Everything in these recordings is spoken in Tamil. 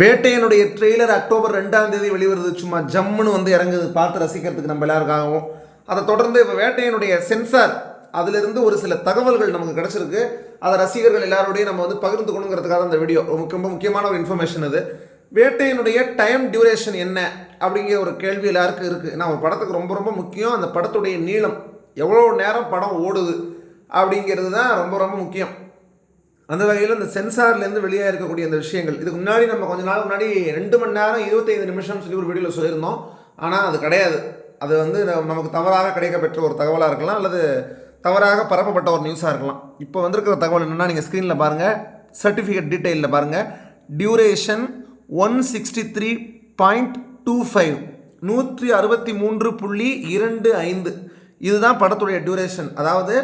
வேட்டையனுடைய ட்ரெய்லர் அக்டோபர் ரெண்டாம் தேதி வெளிவருது. சும்மா ஜம்முன்னு வந்து இறங்குது. பார்த்து ரசிக்கிறதுக்கு நம்ம எல்லாருக்காகவும். அதை தொடர்ந்து இப்போ வேட்டையனுடைய சென்சார் அதிலிருந்து ஒரு சில தகவல்கள் நமக்கு கிடச்சிருக்கு. அதை ரசிகர்கள் எல்லாரோடையும் நம்ம வந்து பகிர்ந்துக்கணுங்கிறதுக்காக அந்த வீடியோ ரொம்ப ரொம்ப முக்கியமான ஒரு இன்ஃபர்மேஷன் இது. வேட்டையினுடைய டைம் டியூரேஷன் என்ன அப்படிங்கிற ஒரு கேள்வி எல்லாருக்கும் இருக்குது ஏன்னா ஒரு படத்துக்கு ரொம்ப ரொம்ப முக்கியம். அந்த படத்துடைய நீளம் எவ்வளோ நேரம் படம் ஓடுது அப்படிங்கிறது தான் ரொம்ப ரொம்ப முக்கியம். அந்த வகையில் இந்த சென்சார்லேருந்து வெளியே இருக்கக்கூடிய அந்த விஷயங்கள். இதுக்கு முன்னாடி நம்ம கொஞ்ச நாள் முன்னாடி ரெண்டு மணி நேரம் இருபத்தைந்து நிமிஷம்னு சொல்லி ஒரு வீடியோவில் சொல்லியிருந்தோம். ஆனால் அது கிடையாது. அது வந்து நமக்கு தவறாக கிடைக்கப்பெற்ற ஒரு தகவலாக இருக்கலாம் அல்லது தவறாக பரப்பப்பட்ட ஒரு நியூஸாக இருக்கலாம். இப்போ வந்திருக்கிற தகவல் என்னென்னா நீங்கள் ஸ்க்ரீனில் பாருங்கள் சர்டிஃபிகேட் டீட்டெயிலில் பாருங்கள் duration one sixty three point two five நூற்றி அறுபத்தி மூன்று புள்ளி இரண்டு ஐந்து. இதுதான் படத்துடைய டியூரேஷன் அதாவது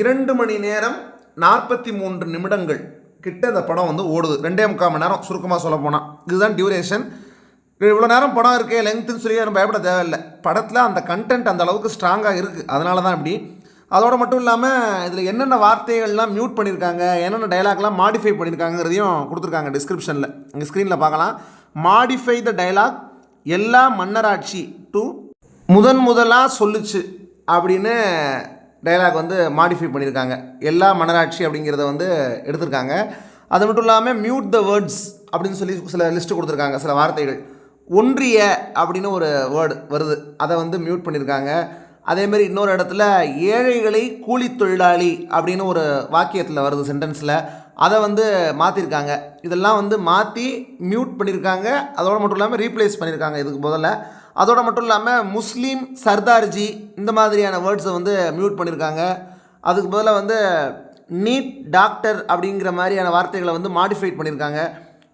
இரண்டு மணி நேரம் நாற்பத்தி மூன்று நிமிடங்கள் கிட்ட இந்த படம் வந்து ஓடுது. ரெண்டே முக்கால் மணி நேரம் சுருக்கமாக சொல்ல போனால் இதுதான் டியூரேஷன் இவ்வளோ நேரம் படம் இருக்கே லெங்க்த்துன்னு சொல்லி நம்ம பயப்பட தேவையில்லை. படத்தில் அந்த கண்டென்ட் அந்த அளவுக்கு ஸ்ட்ராங்காக இருக்குது அதனால தான் இப்படி. அதோடு மட்டும் இல்லாமல் இதில் என்னென்ன வார்த்தைகள்லாம் மியூட் பண்ணியிருக்காங்க என்னென்ன டயலாக்லாம் மாடிஃபை பண்ணியிருக்காங்கிறதையும் கொடுத்துருக்காங்க டிஸ்கிரிப்ஷனில் இங்கே ஸ்க்ரீனில் பார்க்கலாம். மாடிஃபை த டைலாக் எல்லா மன்னராட்சி டு முதன் முதலாக சொல்லுச்சு அப்படின்னு டைலாக் வந்து மாடிஃபை பண்ணியிருக்காங்க. எல்லா மன்னராட்சி அப்படிங்கிறத வந்து எடுத்திருக்காங்க. அது மட்டும் இல்லாமல் மியூட் த வேர்ட்ஸ் அப்படின்னு சொல்லி சில லிஸ்ட்டு கொடுத்துருக்காங்க சில வார்த்தைகள். ஒன்றிய அப்படின்னு ஒரு வேர்டு வருது. அதை வந்து மியூட் பண்ணியிருக்காங்க. அதேமாரி இன்னொரு இடத்துல ஏழைகளை கூலி தொழிலாளி அப்படின்னு ஒரு வாக்கியத்தில் வருது சென்டென்ஸில் அதை வந்து மாற்றிருக்காங்க இதெல்லாம் வந்து மாற்றி மியூட் பண்ணியிருக்காங்க. அதோடு மட்டும் இல்லாமல் ரீப்ளேஸ் பண்ணியிருக்காங்க இதுக்கு முதல்ல. அதோடு மட்டும் இல்லாமல் முஸ்லீம் சர்தார்ஜி இந்த மாதிரியான வேர்ட்ஸை வந்து மியூட் பண்ணியிருக்காங்க அதுக்கு பதிலாக வந்து நீட் டாக்டர் அப்படிங்கிற மாதிரியான வார்த்தைகளை வந்து மாடிஃபைட் பண்ணியிருக்காங்க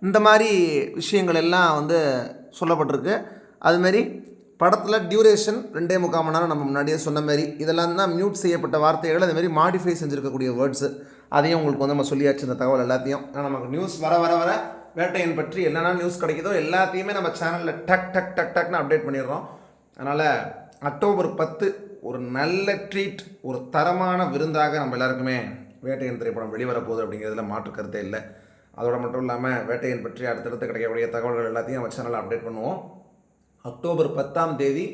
இந்த மாதிரி விஷயங்கள் எல்லாம் வந்து சொல்லப்பட்டிருக்கு. அதுமாரி படத்தில் டியூரேஷன் ரெண்டே முக்கால் மணி நேரம் நம்ம முன்னாடியே சொன்ன மாதிரி இதெல்லாம் தான் மியூட் செய்யப்பட்ட வார்த்தைகள். அதுமாரி மாடிஃபை செஞ்சுருக்கக்கூடிய வேர்ட்ஸு அதையும் உங்களுக்கு வந்து நம்ம சொல்லியாச்சு இந்த தகவல் எல்லாத்தையும். ஆனால் நமக்கு நியூஸ் வர வர வர வேட்டையன் பற்றி என்னென்ன நியூஸ் கிடைக்குதோ எல்லாத்தையுமே நம்ம சேனலில் டக் டக் டக் டக்னு அப்டேட் பண்ணிடுறோம். அதனால் அக்டோபர் பத்து ஒரு நல்ல ட்ரீட் ஒரு தரமான விருந்தாக நம்ம எல்லாருக்குமே வேட்டையன் திரைப்படம் வெளிவரப்போகுது அப்படிங்கிறதுல மாற்று கருத்தே இல்லை. அதோட மட்டும் இல்லாமல் வேட்டையன் பற்றி அடுத்தடுத்து கிடைக்கக்கூடிய தகவல்கள் எல்லாத்தையும் நம்ம சேனலில் அப்டேட் பண்ணுவோம். அக்டோபர் பத்தாம் தேதி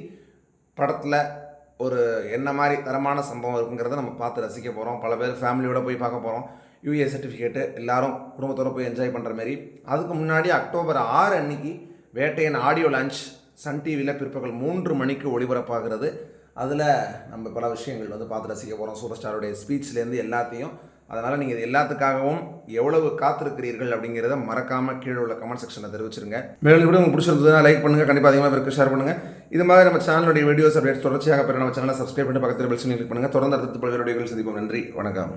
படத்தில் ஒரு என்ன மாதிரி தரமான சம்பவம் இருக்குங்கிறத நம்ம பார்த்து ரசிக்க போகிறோம் பல பேர் ஃபேமிலியோடு போய் பார்க்க போகிறோம் யூஏ சர்டிஃபிகேட்டு எல்லாரும் குடும்பத்தோடு போய் என்ஜாய் பண்ணுற மாரி. அதுக்கு முன்னாடி அக்டோபர் ஆறு அன்னைக்கு வேட்டையன் ஆடியோ லான்ச் சன் டிவியில் பிற்பகல் மூன்று மணிக்கு ஒளிபரப்பாகிறது. அதில் நம்ம பல விஷயங்கள் வந்து பார்த்து ரசிக்க போகிறோம் சூப்பர் ஸ்டாருடைய ஸ்பீச்லேருந்து எல்லாத்தையும். அதனால் நீங்கள் இது எல்லாத்துக்காகவும் எவ்வளவு காத்திருக்கிறீர்கள் அப்படிங்கிறத மறக்காமல் கீழே உள்ள கமெண்ட் செக்ஷனில் தெரிவிச்சிருங்க. மேலும் கூட உங்களுக்கு பிடிச்சிருந்ததுன்னா லைக் பண்ணுங்கள் கண்டிப்பாக அதிகமாக பேருக்கு ஷேர் பண்ணுங்கள் இது மாதிரி நம்ம சேனலுடைய வீடியோஸ் அப்டேட் தொடர்ச்சியாக பெற நம்ம சேனலை சப்ஸ்கிரைப் பண்ணி பக்கத்தில் பெல் கிளிக் பண்ணுங்கள் தொடர்ந்து அடுத்த பல்வேறு வீடியோகள் சந்திப்போம். நன்றி. வணக்கம்.